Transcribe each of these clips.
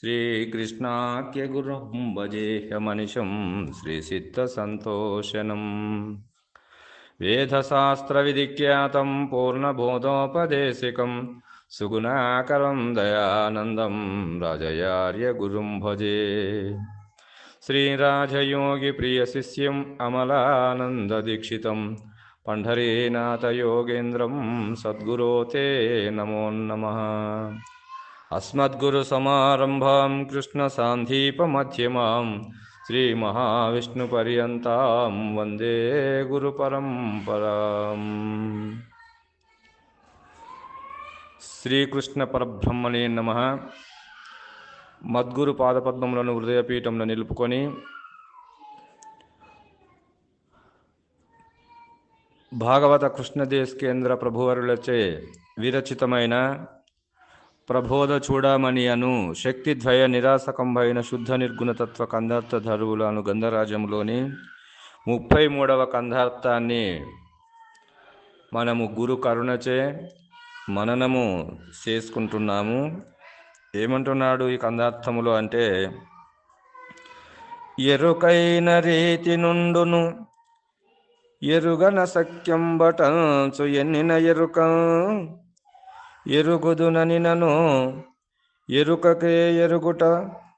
श्रीकृष्णाख्यगुरुं भजेह्यमनिशं श्रीसिद्धसन्तोषणम्। वेदशास्त्रविधिख्यातं पूर्णबोधोपदेशिकं, सुगुणाकरं दयानन्दं राजयार्यगुरुं भजे। श्रीराजयोगिप्रियशिष्यम् अमलानन्ददीक्षितं, पण्ढरीनाथयोगेन्द्रं सद्गुरो ते नमो नमः। अस्मद्गुरुसमारम्भां कृष्णसान्धीपमध्यमां श्रीमहाविष्णुपर्यन्तां वन्दे गुरुपरम्पराम् శ్రీకృష్ణ పరబ్రహ్మణే నమ మద్గురు పాదపద్మములను హృదయపీఠంలో నిలుపుకొని భాగవత కృష్ణదేశ్ కేంద్ర ప్రభువరులచే విరచితమైన ప్రబోధ చూడమని అను శక్తిద్వయ నిరాసకంభైన శుద్ధ నిర్గుణతత్వ కందార్థ ధరువులను గంధరాజ్యంలోని ముప్పై మూడవ కందార్థాన్ని మనము గురు కరుణచే మననము చేసుకుంటున్నాము. ఏమంటున్నాడు ఈ కందార్థములో అంటే ఎరుకైన రీతి నుండును ఎరుగన సఖ్యంబటంచు ఎన్నిన ఎరుక ఎరుగుదునని నను ఎరుకకే ఎరుగుట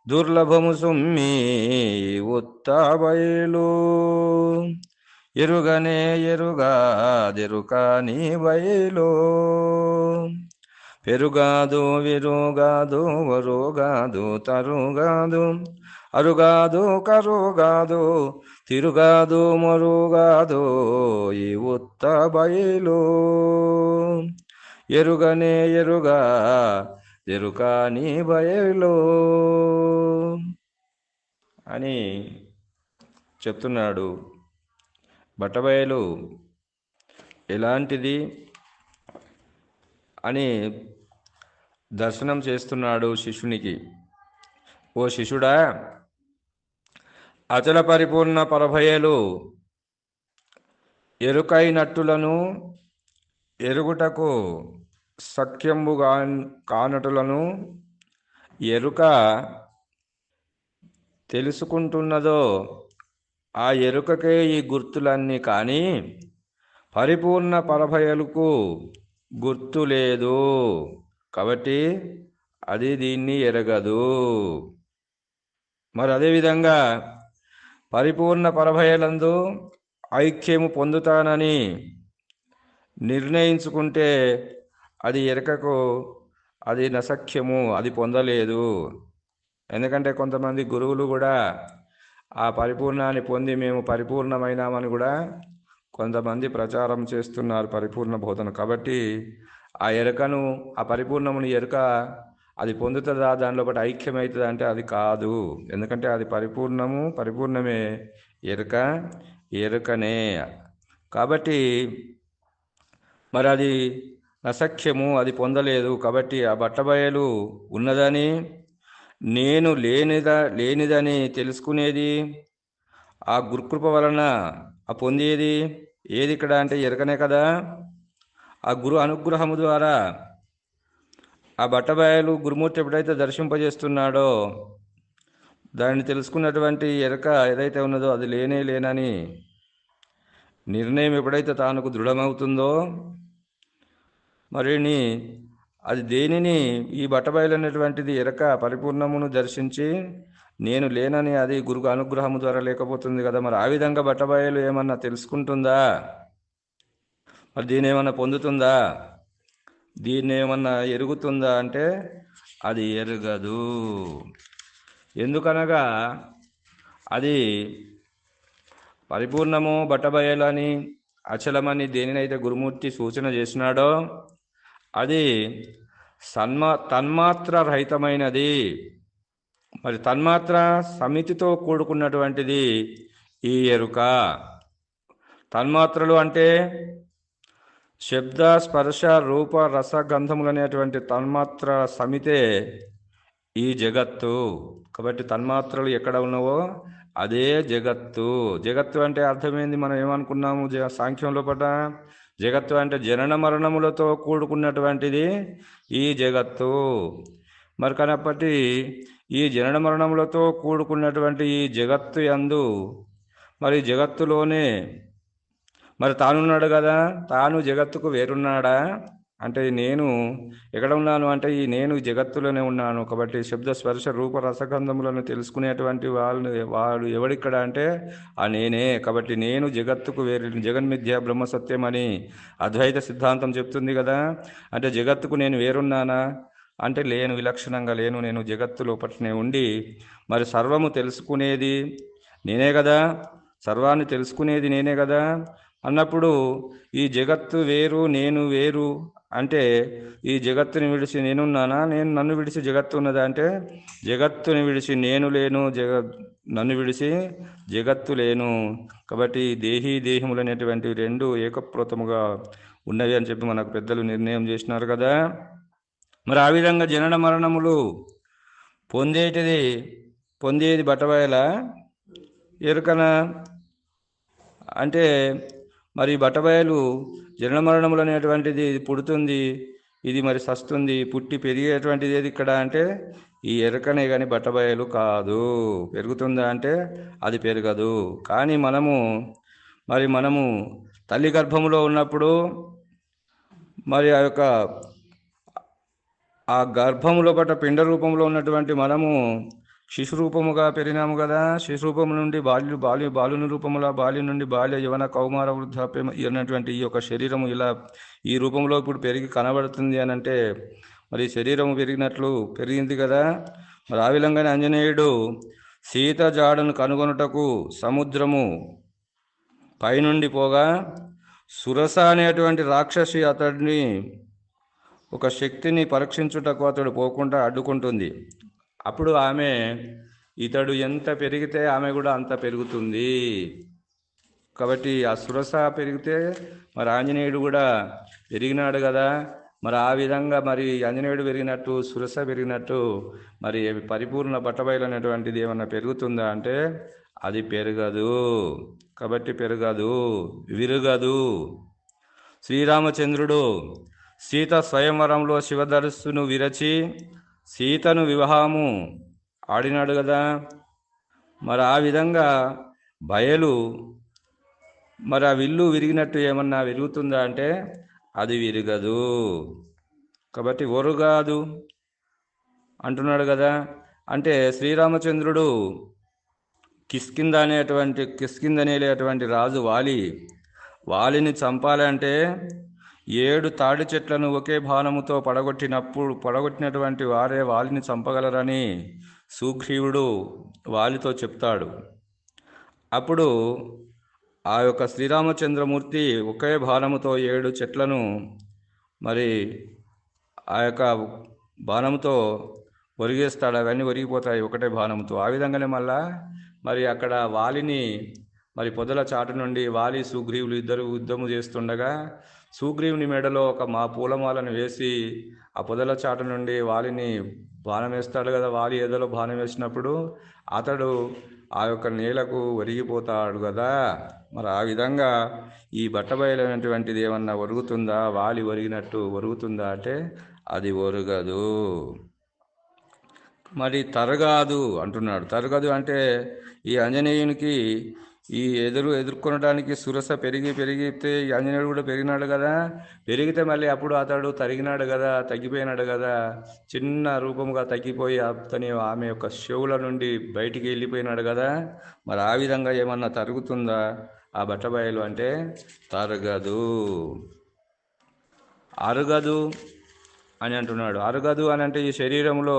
దుర్లభము సుమ్మి ఉత్తాబయలు. ఎరుగనే ఎరుగాదెరుక నీ బయలు. పెరుగాదు విరుగాదు వరుగాదు తరుగాదు. అరుగాదు కరుగాదు తిరుగాదు మరుగాదు ఈ ఉత్త బయలు ఎరుగనే ఎరుగా ఎరుక నీ అని చెప్తున్నాడు బట్టబయలు. ఎలాంటిది అని దర్శనం చేస్తున్నాడు శిష్యునికి. ఓ శిష్యుడా అచల పరిపూర్ణ పరభయలు ఎరుకైనట్టులను ఎరుగుటకు సఖ్యంబుగా కానటులను ఎరుక తెలుసుకుంటున్నదో ఆ ఎరుకకే ఈ గుర్తులన్నీ కానీ పరిపూర్ణ పరభయలకు గుర్తు లేదు. కాబట్టి అది దీన్ని ఎరగదు. మరి అదేవిధంగా పరిపూర్ణ పరభయలందు ఐక్యము పొందుతానని నిర్ణయించుకుంటే అది ఎరకకు అది నసఖ్యము అది పొందలేదు. ఎందుకంటే కొంతమంది గురువులు కూడా ఆ పరిపూర్ణాన్ని పొంది మేము పరిపూర్ణమైనామని కూడా కొంతమంది ప్రచారం చేస్తున్నారు పరిపూర్ణ బోధన. కాబట్టి ఆ ఎరకను ఆ పరిపూర్ణముని ఎరుక అది పొందుతుందా దానిలో ఒకటి ఐక్యమవుతుందా అంటే అది కాదు. ఎందుకంటే అది పరిపూర్ణము పరిపూర్ణమే ఎరుక ఎరుకనే. కాబట్టి మరి అది అసఖ్యము అది పొందలేదు. కాబట్టి ఆ బట్టబయలు ఉన్నదని నేను లేనిదా లేనిదని తెలుసుకునేది ఆ గురుకృప వలన ఆ పొందేది ఏది ఇక్కడ అంటే ఎరకనే కదా? ఆ గురు అనుగ్రహము ద్వారా ఆ బట్టబయలు గురుమూర్తి ఎప్పుడైతే దర్శింపజేస్తున్నాడో దాన్ని తెలుసుకున్నటువంటి ఎరక ఏదైతే ఉన్నదో అది లేనే లేనని నిర్ణయం ఎప్పుడైతే తానుకు దృఢమవుతుందో మరిని అది దేనిని ఈ బట్టబయలనేటువంటిది ఎరక పరిపూర్ణమును దర్శించి నేను లేనని అది గురువు అనుగ్రహము ద్వారా లేకపోతుంది కదా మరి ఆ విధంగా బట్టబయలు ఏమన్నా తెలుసుకుంటుందా? మరి దీని ఏమన్నా పొందుతుందా? దీన్ని ఏమన్నా ఎరుగుతుందా అంటే అది ఎరగదు. ఎందుకనగా అది పరిపూర్ణము బట్టబయలు అని అచలమని దేనినైతే గురుమూర్తి సూచన చేసినాడో అది సన్మా తన్మాత్ర రహితమైనది మరి తన్మాత్ర సమితితో కూడుకున్నటువంటిది ఈ ఎరుక. తన్మాత్రలు అంటే శబ్ద స్పర్శ రూప రస గంధములు అనేటువంటి తన్మాత్ర సమితే ఈ జగత్తు. కాబట్టి తన్మాత్రలు ఎక్కడ ఉన్నావో అదే జగత్తు. జగత్తు అంటే అర్థమైంది మనం ఏమనుకున్నాము? సాంఖ్యంలో పట జగత్తు అంటే జనన మరణములతో కూడుకున్నటువంటిది ఈ జగత్తు. మరి కనప్పటి ఈ జనన మరణములతో కూడుకున్నటువంటి ఈ జగత్తు యందు మరి జగత్తులోనే మరి తానున్నాడు కదా తాను జగత్తుకు వేరున్నాడా? అంటే నేను ఎక్కడ ఉన్నాను అంటే ఈ నేను జగత్తులోనే ఉన్నాను కాబట్టి శబ్ద స్పర్శ రూప రసగంధములను తెలుసుకునేటువంటి వాళ్ళు వాడు ఎవడిక్కడ అంటే ఆ నేనే. కాబట్టి నేను జగత్తుకు వేరు జగన్మిథ్య బ్రహ్మ సత్యం అని అద్వైత సిద్ధాంతం చెప్తుంది కదా. అంటే జగత్తుకు నేను వేరున్నానా? అంటే లేను విలక్షణంగా లేను నేను జగత్తు లోపలనే ఉండి మరి సర్వము తెలుసుకునేది నేనే కదా. సర్వాన్ని తెలుసుకునేది నేనే కదా. అన్నప్పుడు ఈ జగత్తు వేరు నేను వేరు అంటే ఈ జగత్తుని విడిచి నేనున్నానా? నేను నన్ను విడిచి జగత్తు ఉన్నదా అంటే జగత్తుని విడిచి నేను లేను జగ నన్ను విడిచి జగత్తు లేను. కాబట్టి దేహీ దేహములు అనేటువంటి రెండు ఏకప్రోతముగా ఉన్నవి అని చెప్పి మనకు పెద్దలు నిర్ణయం చేసినారు కదా. మరి ఆ విధంగా జనన మరణములు పొందేటిది పొందేది బట్టబయల ఎరుకన? అంటే మరి బటబయలు జనమరణములు అనేటువంటిది ఇది పుడుతుంది ఇది మరి సస్తుంది పుట్టి పెరిగేటువంటిది ఏది ఇక్కడ అంటే ఈ ఎరకనే కానీ బట్టబయలు కాదు. పెరుగుతుందా అంటే అది పెరగదు. కానీ మనము మరి మనము తల్లి గర్భములో ఉన్నప్పుడు మరి ఆ యొక్క ఆ గర్భములో పట్ల పిండ రూపంలో ఉన్నటువంటి మనము శిశు రూపముగా పెరిగినాము కదా శిశురూపము నుండి బాల్యు బాల్య బాలుని రూపముల బాల్యం నుండి బాల్య యువన కౌమార వృద్ధాప్యం అన్నటువంటి ఈ యొక్క శరీరము ఇలా ఈ రూపంలో ఇప్పుడు పెరిగి కనబడుతుంది అని అంటే మరి శరీరము పెరిగినట్లు పెరిగింది కదా. మరి ఆ విధంగానే ఆంజనేయుడు సీత జాడను కనుగొనుటకు సముద్రము పైనుండి పోగా సురస అనేటువంటి రాక్షసి అతడిని ఒక శక్తిని పరీక్షించుటకు అతడు పోకుండా అడ్డుకుంటుంది. అప్పుడు ఆమె ఇతడు ఎంత పెరిగితే ఆమె కూడా అంత పెరుగుతుంది. కాబట్టి ఆ సురస పెరిగితే మరి ఆంజనేయుడు కూడా పెరిగినాడు కదా. మరి ఆ విధంగా మరి ఆంజనేయుడు పెరిగినట్టు సురస పెరిగినట్టు మరి పరిపూర్ణ బట్టబయలు అనేటువంటిది ఏమన్నా పెరుగుతుందా అంటే అది పెరగదు. కాబట్టి పెరగదు విరగదు. శ్రీరామచంద్రుడు సీత స్వయంవరంలో శివధనుస్సును విరచి సీతను వివాహము ఆడినాడు కదా. మరి ఆ విధంగా బయలు మరి ఆ విల్లు విరిగినట్టు ఏమన్నా విరుగుతుందా అంటే అది విరగదు. కాబట్టి ఒరుగాదు అంటున్నాడు కదా. అంటే శ్రీరామచంద్రుడు కిస్కింద అనేటువంటి కిస్కింద అనేటువంటి రాజు వాలి వాలిని చంపాలంటే ఏడు తాడి చెట్లను ఒకే బాణముతో పడగొట్టినప్పుడు పడగొట్టినటువంటి వారే వాలిని చంపగలరని సుగ్రీవుడు వాలితో చెప్తాడు. అప్పుడు ఆ యొక్క శ్రీరామచంద్రమూర్తి ఒకే బాణముతో ఏడు చెట్లను మరి ఆ యొక్క బాణముతో ఒరిగేస్తాడు. అవన్నీ ఒరిగిపోతాయి ఒకటే బాణముతో. ఆ విధంగానే మళ్ళా మరి అక్కడ వాలిని మరి పొదల చాటు నుండి వాలి సుగ్రీవులు ఇద్దరు యుద్ధము చేస్తుండగా సుగ్రీవుని మెడలో ఒక మా పూలమాలను వేసి ఆ పొదల చాట నుండి వాలిని బాణం వేస్తాడు కదా వాలి ఏదలో బాణం వేసినప్పుడు అతడు ఆ యొక్క నేలకు ఒరిగిపోతాడు కదా. మరి ఆ విధంగా ఈ బట్టబయలైనటువంటిది ఏమన్నా ఒరుగుతుందా? వాలి ఒరిగినట్టు ఒరుగుతుందా అంటే అది ఒరగదు. మరి తరగాదు అంటున్నాడు. తరగదు అంటే ఈ ఆంజనేయునికి ఈ ఎదురు ఎదుర్కొనడానికి సురస పెరిగి పెరిగితే ఆంజనేయుడు కూడా పెరిగినాడు కదా. పెరిగితే మళ్ళీ అప్పుడు అతడు తరిగినాడు కదా తగ్గిపోయినాడు కదా. చిన్న రూపముగా తగ్గిపోయి అతని ఆమె యొక్క చెవుల నుండి బయటికి వెళ్ళిపోయినాడు కదా. మరి ఆ విధంగా ఏమన్నా తరుగుతుందా ఆ బట్టబయలు అంటే? తరగదు. అరగదు అని అంటున్నాడు. అరగదు అని అంటే ఈ శరీరంలో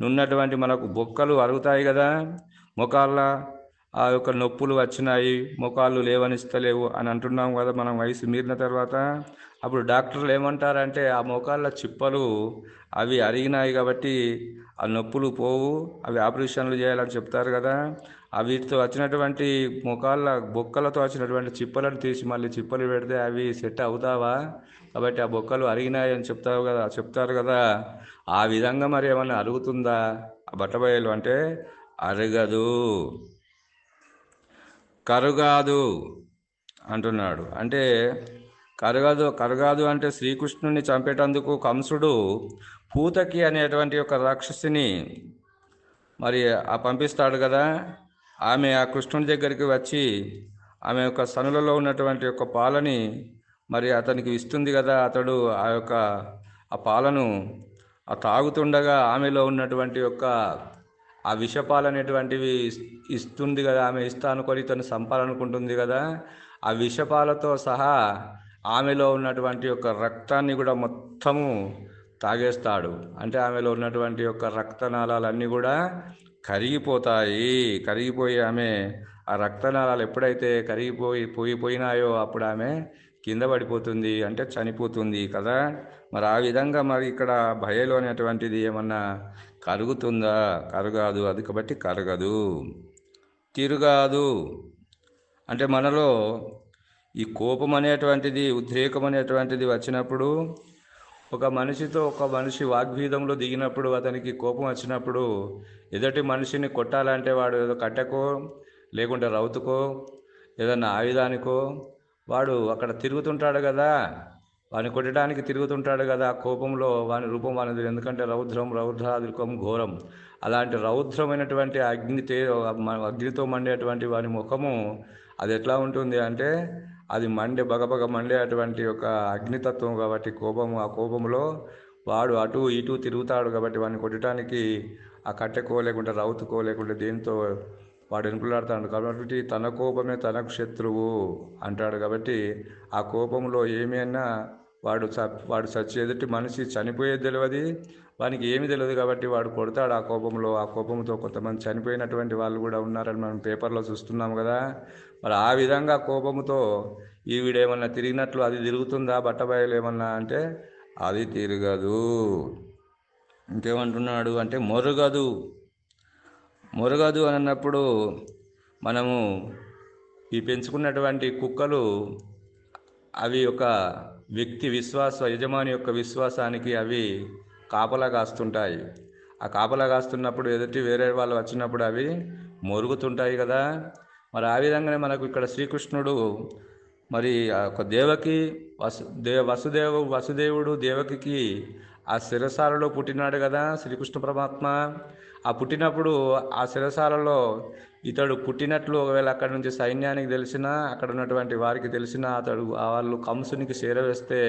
నున్నటువంటి మనకు బొక్కలు అరుగుతాయి కదా. ముఖాల్లో ఆ యొక్క నొప్పులు వచ్చినాయి ముఖాలు లేవనిస్తలేవు అని అంటున్నాం కదా మనం వయసు మీరిన తర్వాత. అప్పుడు డాక్టర్లు ఏమంటారంటే ఆ మోకాళ్ళ చిప్పలు అవి అరిగినాయి కాబట్టి ఆ నొప్పులు పోవు అవి ఆపరేషన్లు చేయాలని చెప్తారు కదా. వీటితో వచ్చినటువంటి ముఖాళ్ళ బొక్కలతో వచ్చినటువంటి చిప్పలను తీసి మళ్ళీ చిప్పలు పెడితే అవి సెట్ అవుతావా? కాబట్టి ఆ బొక్కలు అరిగినాయి అని చెప్తారు కదా చెప్తారు కదా. ఆ విధంగా మరి ఏమన్నా అరుగుతుందా? ఆ బట్టబయలు అంటే అరగదు. కరుగాదు అంటున్నాడు. అంటే కరగాదు కరగాదు అంటే శ్రీకృష్ణుని చంపేటందుకు కంసుడు పూతకి అనేటువంటి ఒక రాక్షసిని మరి ఆ పంపిస్తాడు కదా. ఆమె ఆ కృష్ణుని దగ్గరికి వచ్చి ఆమె యొక్క సనులలో ఉన్నటువంటి యొక్క పాలని మరి అతనికి ఇస్తుంది కదా. అతడు ఆ యొక్క ఆ పాలను ఆ తాగుతుండగా ఆమెలో ఉన్నటువంటి యొక్క ఆ విషపాలు అనేటువంటివి ఇస్తుంది కదా ఆమె ఇస్తా అనుకొని తను సంపాలనుకుంటుంది కదా ఆ విషపాలతో సహా ఆమెలో ఉన్నటువంటి యొక్క రక్తాన్ని కూడా మొత్తము తాగేస్తాడు. అంటే ఆమెలో ఉన్నటువంటి యొక్క రక్తనాళాలన్నీ కూడా కరిగిపోతాయి. కరిగిపోయి ఆమె ఆ రక్తనాళాలు ఎప్పుడైతే కరిగిపోయి పోయిపోయినాయో అప్పుడు ఆమె కింద పడిపోతుంది అంటే చనిపోతుంది కదా. మరి ఆ విధంగా మరి ఇక్కడ భయలో అనేటువంటిది ఏమన్నా కరుగుతుందా? కరగాదు. అది కాబట్టి కరగదు. తిరుగాదు. అంటే మనలో ఈ కోపం అనేటువంటిది ఉద్రేకం అనేటువంటిది వచ్చినప్పుడు ఒక మనిషితో ఒక మనిషి వాగ్భీదంలో దిగినప్పుడు అతనికి కోపం వచ్చినప్పుడు ఎదుటి మనిషిని కొట్టాలంటే వాడు ఏదో కట్టెకో లేకుంటే రౌతుకో ఏదన్నా ఆయుధానికో వాడు అక్కడ తిరుగుతుంటాడు కదా. వాని కొట్టడానికి తిరుగుతుంటాడు కదా ఆ కోపంలో వాని రూపం వానిది ఎందుకంటే రౌద్రం రౌద్రాదికం ఘోరం. అలాంటి రౌద్రమైనటువంటి అగ్నితే అగ్నితో మండేటువంటి వాని ముఖము అది ఎట్లా ఉంటుంది అంటే అది మండే బగబగ మండే అటువంటి ఒక అగ్నితత్వం కాబట్టి కోపము ఆ కోపంలో వాడు అటు ఇటు తిరుగుతాడు కాబట్టి వాడిని కొట్టడానికి ఆ కట్టెకో లేకుంటే రౌతుకో లేకుంటే దేంతో వాడు ఎనుకులాడుతాడు కాబట్టి తన కోపమే తనకు శత్రువు అంటాడు కాబట్టి ఆ కోపంలో ఏమైనా వాడు చ వాడు చచ్చి ఎదుటి మనిషి చనిపోయేది తెలియదు వానికి ఏమి తెలియదు కాబట్టి వాడు కొడతాడు ఆ కోపంలో. ఆ కోపంతో కొంతమంది చనిపోయినటువంటి వాళ్ళు కూడా ఉన్నారని మనం పేపర్లో చూస్తున్నాం కదా. మరి ఆ విధంగా కోపంతో ఈ వీడేమన్నా తిరిగినట్లు అది తిరుగుతుందా బట్టబయలు ఏమన్నా అంటే అది తిరగదు. ఇంకేమంటున్నాడు అంటే మొరగదు. మొరగదు అని అన్నప్పుడు మనము ఈ పెంచుకున్నటువంటి కుక్కలు అవి ఒక వ్యక్తి విశ్వాస యజమాని యొక్క విశ్వాసానికి అవి కాపలా కాస్తుంటాయి. ఆ కాపలా కాస్తున్నప్పుడు ఎదుటి వేరే వాళ్ళు వచ్చినప్పుడు అవి మొరుగుతుంటాయి కదా. మరి ఆ విధంగానే మనకు ఇక్కడ శ్రీకృష్ణుడు మరి ఆ యొక్క దేవకి వసు దే వసుదేవు వసుదేవుడు దేవకికి ఆ శిరసాలలో పుట్టినాడు కదా శ్రీకృష్ణ పరమాత్మ. ఆ పుట్టినప్పుడు ఆ శిరసాలలో ఇతడు పుట్టినట్లు ఒకవేళ అక్కడ నుంచి సైన్యానికి తెలిసినా అక్కడ ఉన్నటువంటి వారికి తెలిసినా అతడు ఆ వాళ్ళు కంసునికి చేరవేస్తే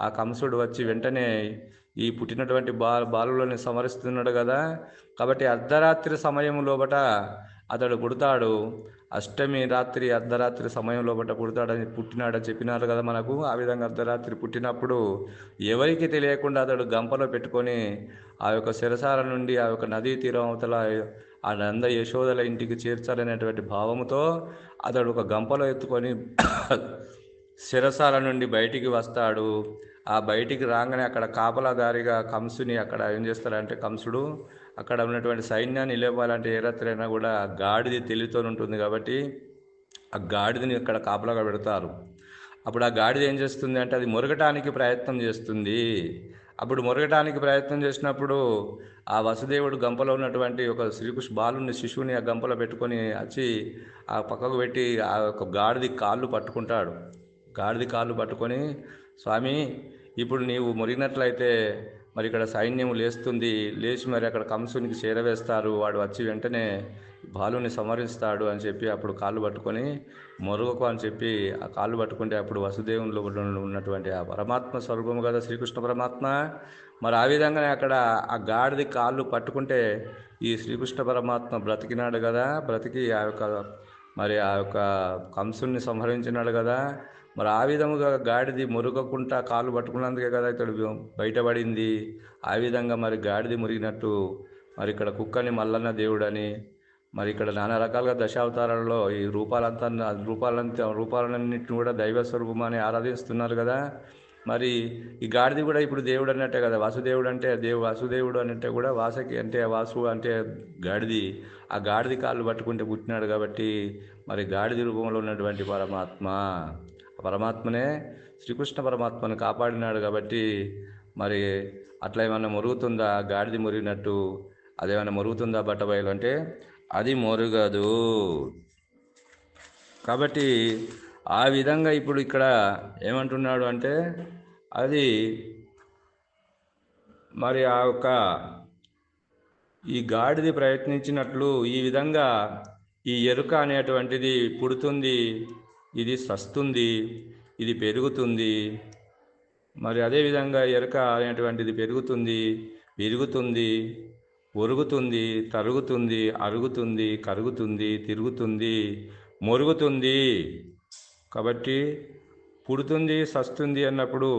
ఆ కంసుడు వచ్చి వెంటనే ఈ పుట్టినటువంటి బా బాలులని సమరిస్తున్నాడు కదా. కాబట్టి అర్ధరాత్రి సమయం లోపట అతడు పుడతాడు. అష్టమి రాత్రి అర్ధరాత్రి సమయంలో బట్ట పుడతాడని పుట్టినాడని చెప్పినారు కదా మనకు. ఆ విధంగా అర్ధరాత్రి పుట్టినప్పుడు ఎవరికి తెలియకుండా అతడు గంపలో పెట్టుకొని ఆ యొక్క శిరసాల నుండి ఆ యొక్క నదీ తీరం అవతల ఆ నంద యశోదల ఇంటికి చేర్చాలనేటువంటి భావముతో అతడు ఒక గంపలో ఎత్తుకొని శిరసాల నుండి బయటికి వస్తాడు. ఆ బయటికి రాగానే అక్కడ కాపలాదారిగా కంసుని అక్కడ ఏం చేస్తారంటే కంసుడు అక్కడ ఉన్నటువంటి సైన్యాన్ని లేపాలంటే ఏ రాత్రైనా కూడా గాడిది తెలివితో ఉంటుంది కాబట్టి ఆ గాడిదని అక్కడ కాపలాగా పెడతారు. అప్పుడు ఆ గాడిద ఏం చేస్తుంది అంటే అది మొరగటానికి ప్రయత్నం చేస్తుంది. అప్పుడు మొరగటానికి ప్రయత్నం చేసినప్పుడు ఆ వసుదేవుడు గంపలో ఉన్నటువంటి ఒక శ్రీకృష్ణ బాలుని శిశువుని ఆ గంపలో పెట్టుకొని వచ్చి ఆ పక్కకు పెట్టి ఆ యొక్క గాడిది కాళ్ళు పట్టుకుంటాడు. గాడిది కాళ్ళు పట్టుకొని స్వామి ఇప్పుడు నీవు మురిగినట్లయితే మరి ఇక్కడ సైన్యం లేస్తుంది లేచి మరి అక్కడ కంసునికి చేరవేస్తారు. వాడు వచ్చి వెంటనే బాలుని సమరిస్తాడు అని చెప్పి అప్పుడు కాళ్ళు పట్టుకొని మొరుగుకు అని చెప్పి ఆ కాళ్ళు పట్టుకుంటే అప్పుడు వసుదేవునిలో ఉన్నటువంటి ఆ పరమాత్మ స్వరూపము కదా శ్రీకృష్ణ పరమాత్మ. మరి ఆ విధంగానే అక్కడ ఆ గాడిది కాళ్ళు పట్టుకుంటే ఈ శ్రీకృష్ణ పరమాత్మ బ్రతికినాడు కదా బ్రతికి ఆ యొక్క మరి ఆ యొక్క కంసుని సంహరించినాడు కదా. మరి ఆ విధముగా గాడిది మురుగకుండా కాలు పట్టుకున్నందుకే కదా ఇతడు బయటపడింది. ఆ విధంగా మరి గాడిది మురిగినట్టు మరి ఇక్కడ కుక్కని మల్లన్న దేవుడని మరి ఇక్కడ నానా రకాలుగా దశావతారాలలో ఈ రూపాలంతా రూపాలంతా రూపాలన్నింటిని కూడా దైవ స్వరూపమని ఆరాధిస్తున్నారు కదా. మరి ఈ గాడిది కూడా ఇప్పుడు దేవుడు అన్నట్టే కదా. వాసుదేవుడు అంటే దేవు వాసుదేవుడు అన్నట్టే కూడా వాసకి అంటే వాసు అంటే గాడిది. ఆ గాడిది కాళ్ళు పట్టుకుంటే పుట్టినాడు కాబట్టి మరి గాడిది రూపంలో ఉన్నటువంటి పరమాత్మ. పరమాత్మనే శ్రీకృష్ణ పరమాత్మను కాపాడినాడు కాబట్టి మరి అట్లా ఏమైనా మురుగుతుందా? గాడిది మురిగినట్టు అదేమైనా మురుగుతుందా బట్టబయలు అంటే? అది మురుగదు. కాబట్టి ఆ విధంగా ఇప్పుడు ఇక్కడ ఏమంటున్నాడు అంటే అది మరి ఆ యొక్క ఈ గాడిది ప్రయత్నించినట్లు ఈ విధంగా ఈ ఎరుక అనేటువంటిది పుడుతుంది. ఇది సస్తుంది ఇది పెరుగుతుంది. మరి అదేవిధంగా ఎరక అనేటువంటిది పెరుగుతుంది విరుగుతుంది ఒరుగుతుంది తరుగుతుంది అరుగుతుంది కరుగుతుంది తిరుగుతుంది మొరుగుతుంది. కాబట్టి పుడుతుంది సస్తుంది అన్నప్పుడు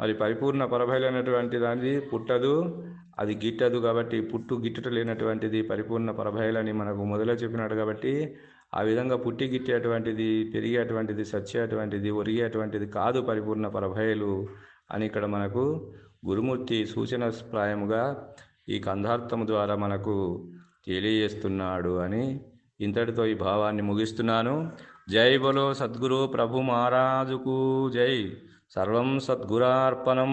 మరి పరిపూర్ణ పరభైలైనటువంటి దానిది పుట్టదు అది గిట్టదు కాబట్టి పుట్టు గిట్టుట లేనటువంటిది పరిపూర్ణ పరభైలని మనకు మొదలు చెప్పినాడు కాబట్టి ఆ విధంగా పుట్టి గిట్టేటువంటిది పెరిగేటువంటిది సచ్చేటువంటిది ఒరిగేటువంటిది కాదు పరిపూర్ణ పరభయలు అని ఇక్కడ మనకు గురుమూర్తి సూచన ప్రాయముగా ఈ కంధార్థము ద్వారా మనకు తెలియజేస్తున్నాడు అని ఇంతటితో ఈ భావాన్ని ముగిస్తున్నాను. జై బలో సద్గురు ప్రభు మహారాజుకు జై. సర్వం సద్గురార్పణం.